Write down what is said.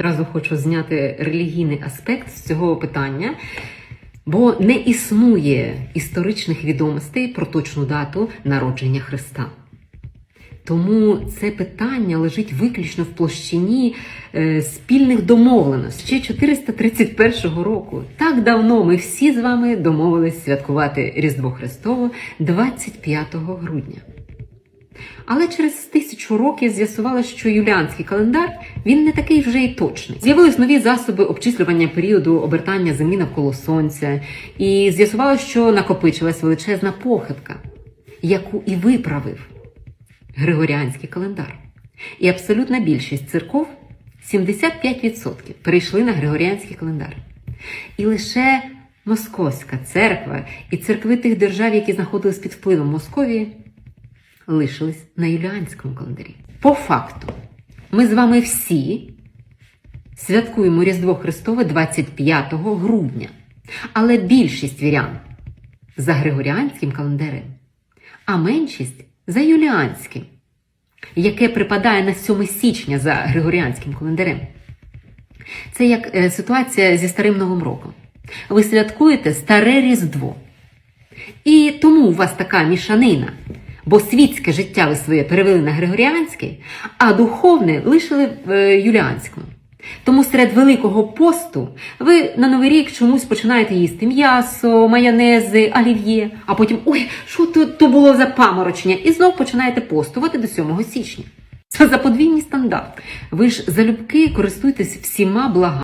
Одразу хочу зняти релігійний аспект з цього питання, бо не існує історичних відомостей про точну дату народження Христа. Тому це питання лежить виключно в площині е, спільних домовленостей. Ще 431 року. Так давно ми всі з вами домовились святкувати Різдво Христово 25 грудня. Але через тисячу років з'ясувалося, що юліанський календар він не такий вже й точний. З'явились нові засоби обчислювання періоду обертання землі навколо сонця, і з'ясувалося, що накопичилась величезна похибка, яку і виправив Григоріанський календар. І абсолютна більшість церков 75% перейшли на Григоріанський календар. І лише Московська церква і церкви тих держав, які знаходились під впливом Московії, лишились на юліанському календарі. По факту, ми з вами всі святкуємо Різдво Христове 25 грудня, але більшість вірян за Григоріанським календарем, а меншість за юліанським, яке припадає на 7 січня за Григоріанським календарем. Це як е, ситуація зі Старим Новим роком. Ви святкуєте старе Різдво. І тому у вас така мішанина, бо світське життя ви своє перевели на Григоріанське, а духовне лишили в е, Юліанському. Тому серед Великого посту ви на Новий рік чомусь починаєте їсти м'ясо, майонези, олів'є, а потім ой, що то, то було за паморочення, і знов починаєте постувати до 7 січня. Це за подвійні стандарти. Ви ж залюбки користуєтесь всіма благами.